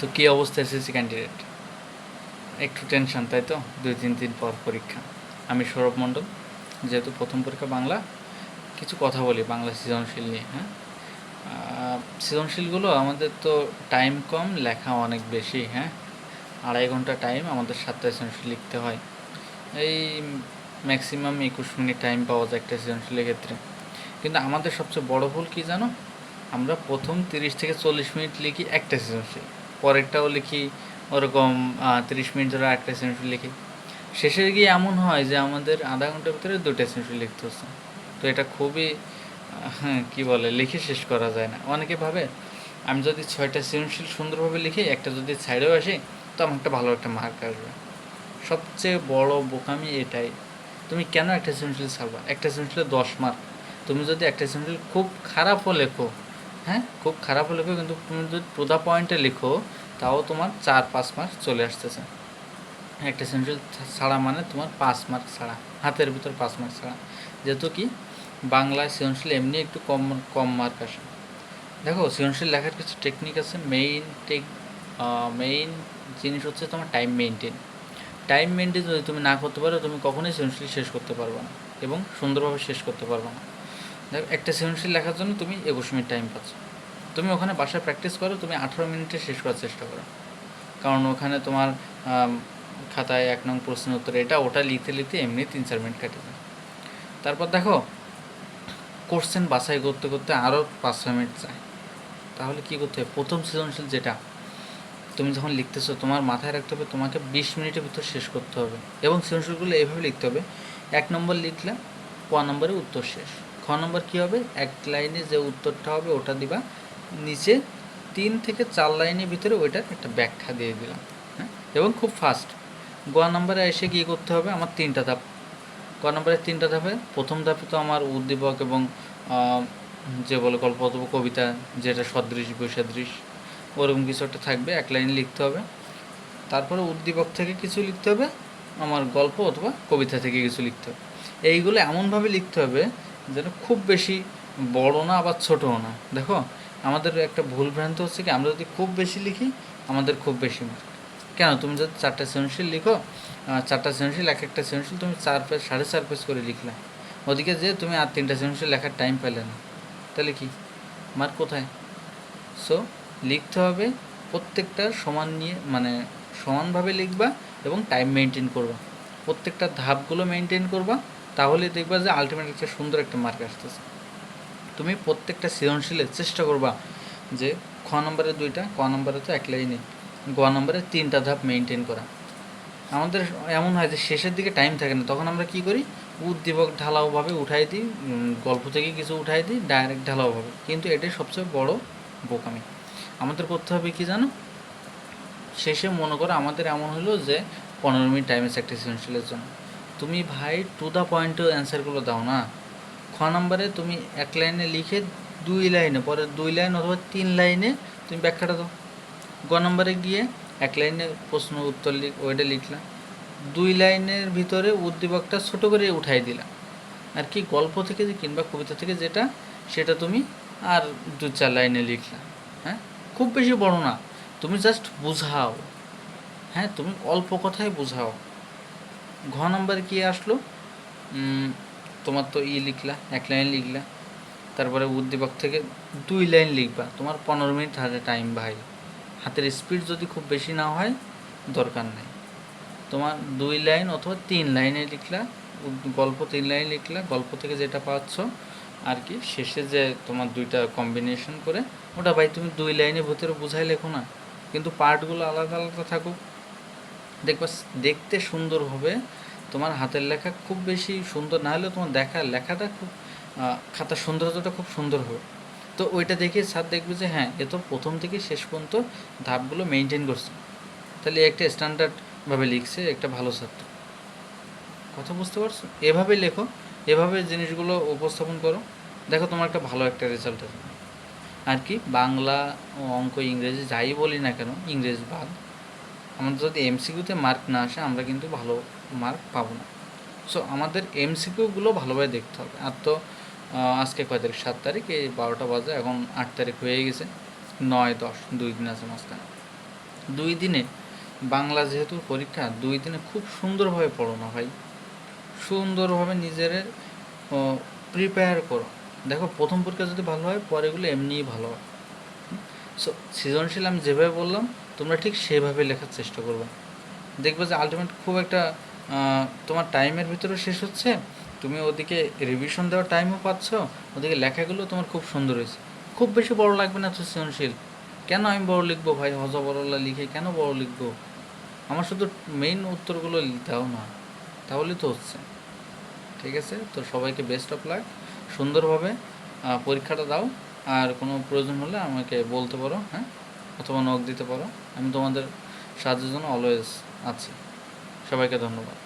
তো কী অবস্থা এসেছি ক্যান্ডিডেট একটু টেনশন তাই তো? দুই তিন দিন পর পরীক্ষা। আমি সৌরভ মণ্ডল, যেহেতু প্রথম পরীক্ষা বাংলা, কিছু কথা বলি বাংলা সৃজনশীল নিয়ে হ্যাঁ? সৃজনশীলগুলো আমাদের তো টাইম কম, লেখা অনেক বেশি হ্যাঁ? আড়াই ঘণ্টা টাইম আমাদের সাতটা সৃজনশীল লিখতে হয়। এই ম্যাক্সিমাম একুশ মিনিট টাইম পাওয়া যায় একটা সৃজনশীলের ক্ষেত্রে। কিন্তু আমাদের সবচেয়ে বড় ভুল কী জানো? আমরা প্রথম তিরিশ থেকে চল্লিশ মিনিট লিখি একটা সৃজনশীল। পরেরটাও লিখি, ওরকম তিরিশ মিনিট ধরে একটা সৃজনশীল লিখি। শেষে গিয়ে এমন হয় যে আমাদের আধা ঘণ্টার ভিতরে দুটো সৃজনশীল লিখতে হচ্ছে। তো এটা খুবই হ্যাঁ কী বলে, লিখে শেষ করা যায় না। অনেকে ভাবে, আমি যদি ছয়টা সৃজনশীল সুন্দরভাবে লিখি, একটা যদি সাইডেও আসে, তো আমার একটা ভালো একটা মার্ক আসবে। সবচেয়ে বড় বোকামি এটাই, তুমি কেন একটা সৃজনশীল ছাড়বা? একটা সৃজনশীলে দশ মার্ক তুমি যদি একটা সৃজনশীল খুব খারাপও লেখো হ্যাঁ খুব খারাপও লেখো, কিন্তু তুমি যদি দ্য পয়েন্টে লিখো, তাও তোমার চার, পাঁচ মার্ক চলে আসতেছে। একটা সৃজনশীল ছাড়া মানে তোমার পাঁচ মার্ক ছাড়া, হাতের ভিতর পাঁচ মার্ক ছাড়া। যেহেতু কি, বাংলায় সৃজনশীল এমনি একটু কম কম মার্ক আসে। দেখো, সৃজনশীল লেখার কিছু টেকনিক আছে মেইন টেক মেইন জিনিস হচ্ছে তোমার টাইম মেনটেন টাইম মেনটেন যদি তুমি না করতে পারো, তুমি কখনোই সৃজনশীল শেষ করতে পারবে না এবং সুন্দরভাবে শেষ করতে পারবে না। একটা সৃজনশীল লেখার জন্য তুমি একুশ মিনিট টাইম পাচ্ছ। তুমি ওখানে বাসায় প্র্যাকটিস করো, তুমি আঠারো মিনিটে শেষ করার চেষ্টা করো। কারণ ওখানে তোমার খাতায় এক নং প্রশ্ন উত্তর, এটা ওটা লিখতে লিখতে এমনি তিন চার মিনিট কাটে যায়। তারপর দেখো কোশ্চেন বাছাই করতে করতে আরও পাঁচ ছয় মিনিট যায়। তাহলে কী করতে হবে প্রথম সৃজনশীল যেটা, তুমি যখন লিখতেছো, তোমার মাথায় রাখতে হবে তোমাকে বিশ মিনিটের ভিতর শেষ করতে হবে। এবং সৃজনশীলগুলো এইভাবে লিখতে হবে, এক নম্বর লিখলে ক নম্বরে উত্তর শেষ। খ নম্বর কী হবে? এক লাইনে যে উত্তরটা হবে ওটা দিবা। নিচে তিন থেকে চার লাইনের ভিতরে ওইটার একটা ব্যাখ্যা দিয়ে দিলাম হ্যাঁ? এবং খুব ফাস্ট গ নম্বরে এসে কী করতে হবে? আমার তিনটা ধাপ। ক নম্বরের তিনটা ধাপে, প্রথম ধাপে তো আমার উদ্দীপক এবং যে বলে গল্প অথবা কবিতা, যেটা সদৃশ, বৈসাদৃশ, ওরকম কিছু একটা থাকবে, এক লাইনে লিখতে হবে। তারপরে উদ্দীপক থেকে কিছু লিখতে হবে, আমার গল্প অথবা কবিতা থেকে কিছু লিখতে হবে। এইগুলো এমনভাবে লিখতে হবে যেন খুব বেশি বড় না আবার ছোটও না। দেখো, আমাদের একটা ভুল ভ্রান্ত হচ্ছে কি, আমরা যদি খুব বেশি লিখি, আমাদের খুব বেশি কেন? তুমি যদি চারটা সৃজনশীল লিখো চারটা সৃজনশীল এক একটা সৃজনশীল তুমি চার পেজ, সাড়ে চার পেজ করে লিখলে। ওদিকে যে তুমি আর তিনটা সৃজনশীল লেখার টাইম পেলে না। তাহলে কি? মার্ক কোথায়? সো লিখতে হবে প্রত্যেকটা সমান নিয়ে মানে সমানভাবে লিখবা এবং টাইম মেনটেন করবা। প্রত্যেকটা ধাপগুলো মেনটেন করবা। তাহলে দেখবা যে আলটিমেট একটা সুন্দর একটা মার্ক আসতেছে। তুমি প্রত্যেকটা সৃজনশীলের চেষ্টা করবা যে খ নম্বরে দুইটা, ক নম্বরে তো এক লাইনে গ নম্বরে তিনটা ধাপ মেনটেন করা। আমাদের এমন হয় যে শেষের দিকে টাইম থাকে না, তখন আমরা কি করি? উদ্দীপক ঢালাওভাবে উঠাই দিই গল্প থেকে কিছু উঠাই দিই ডাইরেক্ট ঢালাওভাবে। কিন্তু এটাই সবচেয়ে বড় বোকামি। আমাদের করতে হবে কি জানো? শেষে মনে করো আমাদের এমন হলো যে পনেরো মিনিট টাইম আছে একটা সৃজনশীলের জন্য। তুমি ভাই টু দ্য পয়েন্টে অ্যান্সারগুলো দাও না। খ নম্বরে তুমি এক লাইনে লিখে দুই লাইনে, পরে দুই লাইন অথবা তিন লাইনে তুমি ব্যাখ্যাটা দাও। গ নম্বরে গিয়ে এক লাইনে প্রশ্ন উত্তর লিখ ওইটা লিখলাম দুই লাইনের ভিতরে উদ্দীপকটা ছোট করে উঠাই দিলাম আর কি গল্প থেকে যে কিংবা কবিতা থেকে যেটা, সেটা তুমি আর দু চার লাইনে লিখলা। হ্যাঁ? খুব বেশি বড় না। তুমি জাস্ট বুঝাও। হ্যাঁ? তুমি অল্প কথায় বুঝাও। ঘ নম্বর কি আসলো? তোমার তো ই লিখলা, এক লাইন লিখলা। তারপরে উদ্দীপক থেকে দুই লাইন লিখবা। তোমার পনেরো মিনিট হাতে টাইম ভাই। হাতের স্পিড যদি খুব বেশি না হয়, দরকার নেই। তোমার দুই লাইন অথবা তিন লাইনে লিখলা গল্প তিন লাইন লিখলা, গল্প থেকে যেটা পাচ্ছ আর কি, শেষে যে তোমার দুইটা কম্বিনেশন করে, ওটা ভাই তুমি দুই লাইনের ভিতরে বুঝাই লেখো না। কিন্তু পার্টগুলো আলাদা আলাদা থাকুক দেখবা, দেখতে সুন্দর হবে। তোমার হাতের লেখা খুব বেশি সুন্দর না হলেও তোমার দেখা, লেখাটা খুব খাতার সৌন্দর্যটা খুব সুন্দর হবে। তো ওইটা দেখে স্যার দেখবে যে হ্যাঁ এ তো প্রথম থেকে শেষ পর্যন্ত ধাপগুলো মেনটেন করছে। তাহলে একটা স্ট্যান্ডার্ডভাবে লিখছে, একটা ভালো ছাত্র। কথা বুঝতে পারছ? এভাবে লেখো, এভাবে জিনিসগুলো উপস্থাপন করো। দেখো তোমার একটা ভালো একটা রেজাল্ট হবে আর কি, বাংলা অঙ্ক ইংরেজি যাই বলি না কেন, ইংরেজি বাদ। আমাদের যদি এমসিকিউতে মার্ক না আসে, আমরা কিন্তু ভালো মার্ক পাবো না। সো আমাদের এমসিকিউগুলো ভালোভাবে দেখতে হবে। আর তো আজকে কয় তারিখ? সাত তারিখ? এই বারোটা বাজে, এখন আট তারিখ হয়ে গেছে। নয়, দশ, দুই দিন আছে মাঝখানে। দুই দিনে বাংলা যেহেতু পরীক্ষা, দুই দিনে খুব সুন্দরভাবে পড়ো না ভাই। সুন্দরভাবে নিজের প্রিপেয়ার করো। দেখো, প্রথম পরীক্ষা যদি ভালো হয় পরেগুলো এমনিই ভালো হয়। সো সৃজনশীল আমি যেভাবে বললাম তোমরা ঠিক সেভাবে লেখার চেষ্টা করবে। দেখবে যে আলটিমেট খুব একটা তোমার টাইমের ভিতরে শেষ হচ্ছে। তুমি ওদিকে রিভিশন দেওয়ার টাইমও পাচ্ছ। ওদিকে লেখাগুলো তোমার খুব সুন্দর হয়েছে। খুব বেশি বড় লাগবে না তো সৃজনশীল। কেন আমি বড় লিখব ভাই? হজ বড়লা লিখে কেন বড় লিখব? আমার শুধু মেইন উত্তরগুলো দাও না। তাহলেই তো হচ্ছে। ঠিক আছে? তো সবাইকে বেস্ট অফ লাক সুন্দরভাবে পরীক্ষাটা দাও। আর কোনো প্রয়োজন হলে আমাকে বলতে পারো হ্যাঁ? অথবা নক দিতে পারো। আমি তোমাদের সাহায্যের জন্য অলওয়েজ আছি। সবাইকে ধন্যবাদ।